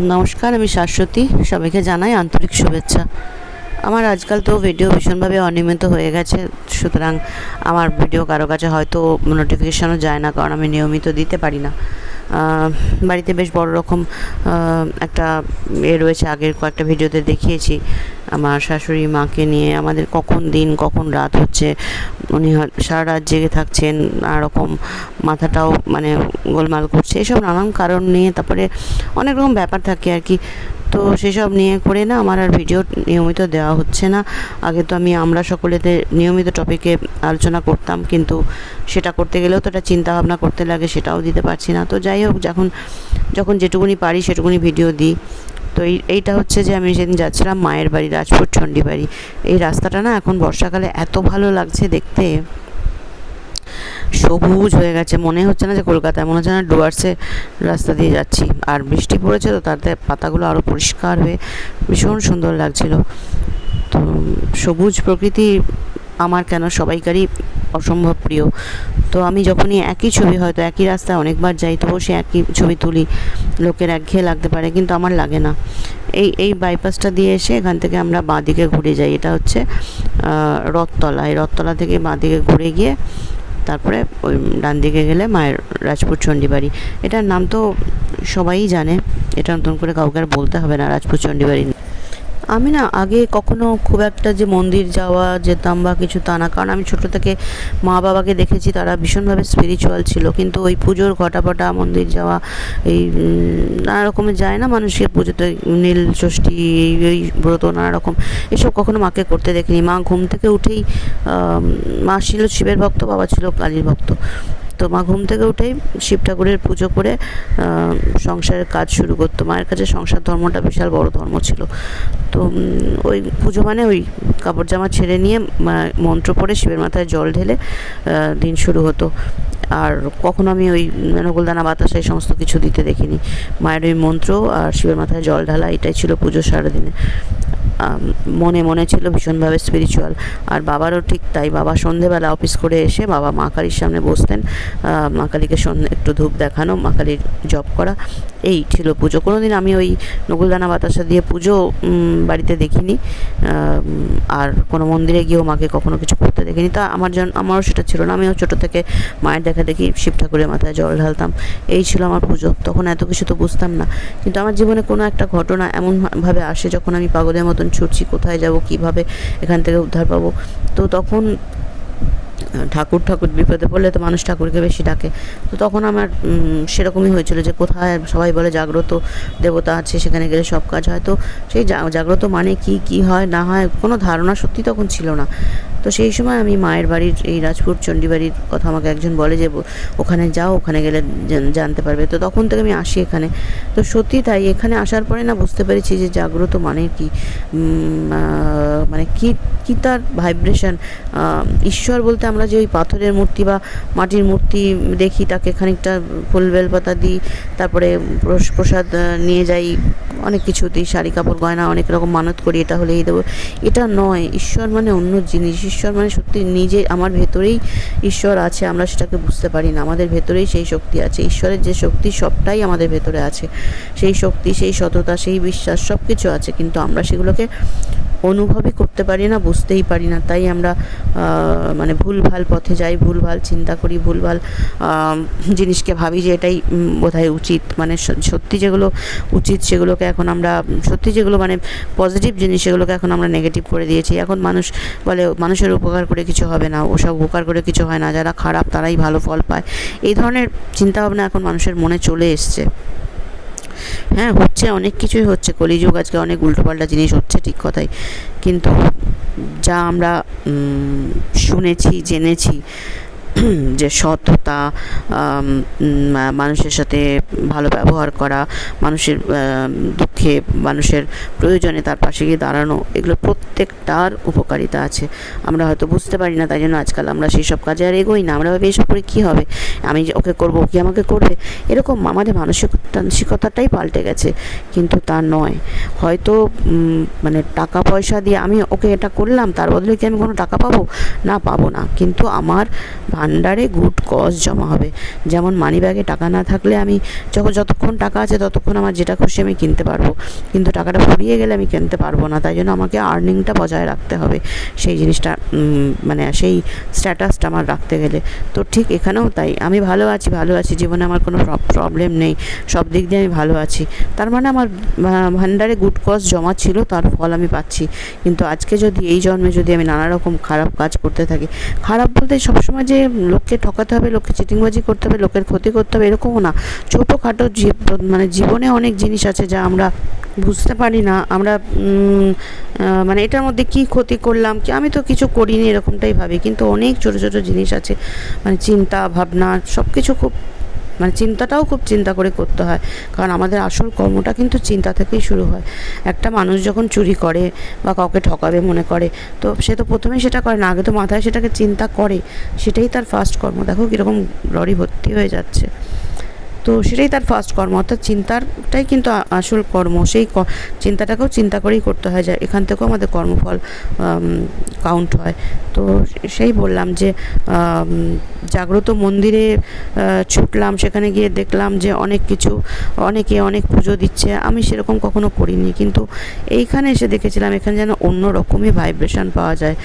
নমস্কার, আমি শাশ্বতী। সবাইকে জানাই আন্তরিক শুভেচ্ছা। আমার আজকাল তো ভিডিও ভীষণভাবে অনিয়মিত হয়ে গেছে। সুতরাং আমার ভিডিও কারও কাছে হয়তো নোটিফিকেশানও যায় না, কারণ আমি নিয়মিত দিতে পারি না। বাড়িতে বেশ বড় রকম একটা এ রয়েছে, আগের কয়েকটা ভিডিওতে দেখিয়েছি। আমার শাশুড়ি মাকে নিয়ে আমাদের কখন দিন, কখন রাত হচ্ছে, উনি সারা রাত জেগে থাকছেন নানা রকম মাথাটাও মানে গোলমাল করছে, এসব নানান কারণ নিয়ে তারপরে অনেক রকম ব্যাপার থাকে আর কি। তো সেসব নিয়ে করে না আমার আর ভিডিও নিয়মিত দেওয়া হচ্ছে না। আগে তো আমি আমরা সকলেতে নিয়মিত টপিকে আলোচনা করতাম, কিন্তু সেটা করতে গেলেও তো একটা চিন্তা ভাবনা করতে লাগে, সেটাও দিতে পারছি না। তো যাই হোক, যখন যখন যেটুকুনি পারি সেটুকুনি ভিডিও দিই। তো এই, এইটা হচ্ছে যে আমি সেদিন যাচ্ছিলাম মায়ের বাড়ি, রাজপুর চণ্ডী বাড়ি, এই রাস্তাটা না এখন বর্ষাকালে এত ভালো লাগছে দেখতে। সবুজ হয়ে গেছে, মনে হচ্ছে না যে কলকাতায়, মনে হচ্ছে না ডুয়ার্সে রাস্তা দিয়ে যাচ্ছি। আর বৃষ্টি পড়েছে তো তাতে পাতাগুলো আরও পরিষ্কার হয়ে ভীষণ সুন্দর লাগছিল। তো সবুজ প্রকৃতি আমার কেন সবাইকারই অসম্ভব প্রিয়? তো আমি যখনই একই ছবি হয়তো একই রাস্তায় অনেকবার যাই, তবুও সে একই ছবি তুলি। লোকের একঘেয়ে লাগতে পারে, কিন্তু আমার লাগে না। এই এই বাইপাসটা দিয়ে এসে এখান থেকে আমরা বাঁদিকে ঘুরে যাই। এটা হচ্ছে রথতলা। এই রথতলা থেকে বাঁদিকে ঘুরে গিয়ে তারপরে ওই ডান দিকে গেলে মায়ের রাজপুত চণ্ডী বাড়ি এটার নাম তো সবাই জানে। এটা নতুন করে কাউকে আর বলতে হবে না রাজপুত চণ্ডী বাড়ি আমি না আগে কখনো খুব একটা যে মন্দির যাওয়া, যেতাম বা কিছু তা না। কারণ আমি ছোটো থেকে মা বাবাকে দেখেছি, তারা ভীষণভাবে স্পিরিচুয়াল ছিল। কিন্তু ওই পুজোর ঘটাপটা, মন্দির যাওয়া, এই নানা রকমের যায় না মানুষের পুজোতে। নীল ষষ্ঠী, এই ব্রত, নানা রকম। এসব কখনো মাকে করতে দেখিনি। মা ঘুম থেকে উঠেই মা ছিল শিবের ভক্ত, বাবা ছিল কালীর ভক্ত। তো মা ঘুম থেকে উঠেই শিব ঠাকুরের পুজো করে সংসারের কাজ শুরু করতো। মায়ের কাছে সংসার ধর্মটা বিশাল বড় ধর্ম ছিল। তো ওই পুজো মানে ওই কাপড় জামা ছেড়ে নিয়ে মন্ত্র পড়ে, শিবের মাথায় জল ঢেলে দিন শুরু হতো। আর কখনো আমি ওই নকুলদানা বাতাসা এই সমস্ত কিছু দিতে দেখিনি। মায়ের ওই মন্ত্র আর শিবের মাথায় জল ঢালা, এটাই ছিল পুজো সারাদিনে। মনে মনে ছিল ভীষণভাবে স্পিরিচুয়াল আর বাবারও ঠিক তাই, বাবা সন্ধেবেলা অফিস করে এসে বাবা মা কালীর সামনে বসতেন। মা কালীকে সন্ধে, একটু ধূপ দেখানো, মা কালীর জপ করা, এই ছিল পুজো। কোনো দিন আমি ওই নকুলদানা বাতাসা দিয়ে পুজো বাড়িতে দেখিনি। আর কোনো মন্দিরে গিয়েও মাকে কখনো কিছু দেখিনি তা আমার জন্য আমারও সেটা ছিল না। আমিও ছোটো থেকে মায়ের দেখা দেখি শিব ঠাকুরের মাথায় জল ঢালতাম। এই ছিল আমার পুজো। তখন এত কিছু তো বুঝতাম না। কিন্তু আমার জীবনে কোনো একটা ঘটনা এমনভাবে আসে যখন আমি পাগলের মতন ছুটছি, কোথায় যাব, কীভাবে এখান থেকে উদ্ধার পাবো। তো তখন ঠাকুর ঠাকুর বিপদে পড়লে তো মানুষ ঠাকুরকে বেশি ডাকে। তো তখন আমার সেরকমই হয়েছিল যে কোথায় সবাই বলে জাগ্রত দেবতা আছে, সেখানে গেলে সব কাজ হয়। তো সেই জাগ্রত মানে কি কি হয়, না হয়, কোনো ধারণা সত্যি তখন ছিল না। তো সেই সময় আমি মায়ের বাড়ির, এই রাজপুর চণ্ডী বাড়ির কথা আমাকে একজন বলে যে ওখানে যাও, ওখানে গেলে জানতে পারবে। তো তখন থেকে আমি আসি এখানে। তো সত্যি তাই, এখানে আসার পরে না বুঝতে পেরেছি যে জাগ্রত মানে কি। মানে কি কি তার ভাইব্রেশন ঈশ্বর বলতে আমরা যে ওই পাথরের মূর্তি বা মাটির মূর্তি দেখি, তাকে খানিকটা ফুল বেলপাতা দিই, তারপরে প্রস- প্রসাদ নিয়ে যাই, অনেক কিছু দিই, শাড়ি, কাপড়, গয়না, অনেক রকম মানত করি, এটা হলেই দেবো। এটা নয়, ঈশ্বর মানে অন্য জিনিস। ঈশ্বর মানে সত্যি নিজে, আমার ভেতরেই ঈশ্বর আছে, আমরা সেটাকে বুঝতে পারি না। আমাদের ভেতরেই সেই শক্তি আছে। ঈশ্বরের যে শক্তি, সবটাই আমাদের ভেতরে আছে। সেই শক্তি, সেই সততা, সেই বিশ্বাস সব কিছু আছে। কিন্তু আমরা সেগুলোকে অনুভবই করতে পারি না, বুঝতেই পারি না। তাই আমরা মানে ভুলভাল পথে যাই, ভুলভাল চিন্তা করি, ভুলভাল জিনিসকে ভাবি যে এটাই বোধহয় উচিত। মানে সত্যি যেগুলো উচিত সেগুলোকে এখন আমরা, সত্যি যেগুলো মানে পজিটিভ জিনিস সেগুলোকে এখন আমরা নেগেটিভ করে দিয়েছি। এখন মানুষ বলে, মানুষের উপকার করে কিছু হবে না, ওসব উপকার করে কিছু হয় না, যারা খারাপ তারাই ভালো ফল পায়। এই ধরনের চিন্তাভাবনা এখন মানুষের মনে চলে এসছে। হ্যাঁ হচ্ছে, অনেক কিছুই হচ্ছে। কলিযুগ আজকে অনেক উল্টোপাল্টা জিনিস হচ্ছে ঠিক কথাই। কিন্তু যা আমরা শুনেছি, জেনেছি যে সততা মানুষের সাথে ভালো ব্যবহার করা, মানুষের দুঃখে, মানুষের প্রয়োজনে তার পাশে গিয়ে দাঁড়ানো, এগুলো প্রত্যেকটার উপকারিতা আছে। আমরা হয়তো বুঝতে পারি না, তাই জন্য আজকাল আমরা সেই সব কাজে আর এগোই না। আমরা ভাবি, এসব করে কী হবে? আমি ওকে করব কি আমাকে করবে? এরকম আমাদের মানসিক মানসিকতাটাই পাল্টে গেছে। কিন্তু তা নয়। হয়তো মানে টাকা পয়সা দিয়ে আমি ওকে এটা করলাম, তার বদলে কি আমি কোনো টাকা পাবো? না পাবো না। কিন্তু আমার ভান্ডারে গুড কজ জমা হবে। যেমন মানি ব্যাগে টাকা না থাকলে আমি যখন, যতক্ষণ টাকা আছে, ততক্ষণ আমার যেটা খুশি আমি কিনতে পারব। কিন্তু টাকাটা ফুরিয়ে গেলে আমি কিনতে পারব না। তাই জন্য আমাকে আর্নিংটা বজায় রাখতে হবে। সেই জিনিসটা মানে সেই স্ট্যাটাসটা আমার রাখতে গেলে। তো ঠিক এখানেও তাই। আমি ভালো আছি ভালো আছি। জীবনে আমার কোনো প্রবলেম নেই। সব দিক দিয়ে আমি ভালো আছি। তার মানে আমার ভান্ডারে গুড কজ জমা ছিল, তার ফল আমি পাচ্ছি। কিন্তু আজকে যদি এই জন্মে যদি আমি নানা রকম খারাপ কাজ করতে থাকি, খারাপ বলতে সবসময় যে লোককে ঠকাতে হবে, লোককে চিটিংবাজি করতে হবে, লোকের ক্ষতি করতে হবে, এরকমও না। ছোটোখাটো মানে জীবনে অনেক জিনিস আছে যা আমরা বুঝতে পারি না। আমরা মানে এটার মধ্যে কি ক্ষতি করলাম, কি আমি তো কিছু করিনি, এরকমটাই ভাবি। কিন্তু অনেক ছোটো ছোটো জিনিস আছে মানে চিন্তা, ভাবনা সব কিছু খুব মানে চিন্তাটাও খুব চিন্তা করে করতে হয়। কারণ আমাদের আসল কর্মটা কিন্তু চিন্তা থেকেই শুরু হয়। একটা মানুষ যখন চুরি করে বা কাউকে ঠকাবে মনে করে, তো সে তো প্রথমেই সেটা করে না, আগে তো মাথায় সেটাকে চিন্তা করে, সেটাই তার ফার্স্ট কর্ম। দেখো কীরকম লরি ভর্তি হয়ে যাচ্ছে। তো সেটাই তার ফার্স্ট কর্ম, অর্থাৎ চিন্তারটাই কিন্তু আসল কর্ম। সেই চিন্তাটাকেও চিন্তা করেই করতে হয় যায় এখান থেকেও আমাদের কর্মফল কাউন্ট হয়। তো সেই বললাম যে জাগ্রত মন্দিরে ছুটলাম, সেখানে গিয়ে দেখলাম যে অনেক কিছু, অনেকে অনেক পুজো দিচ্ছে। আমি সেরকম কখনো করিনি। কিন্তু এইখানে এসে দেখেছিলাম এখানে যেন অন্য রকমই ভাইব্রেশন পাওয়া যায়।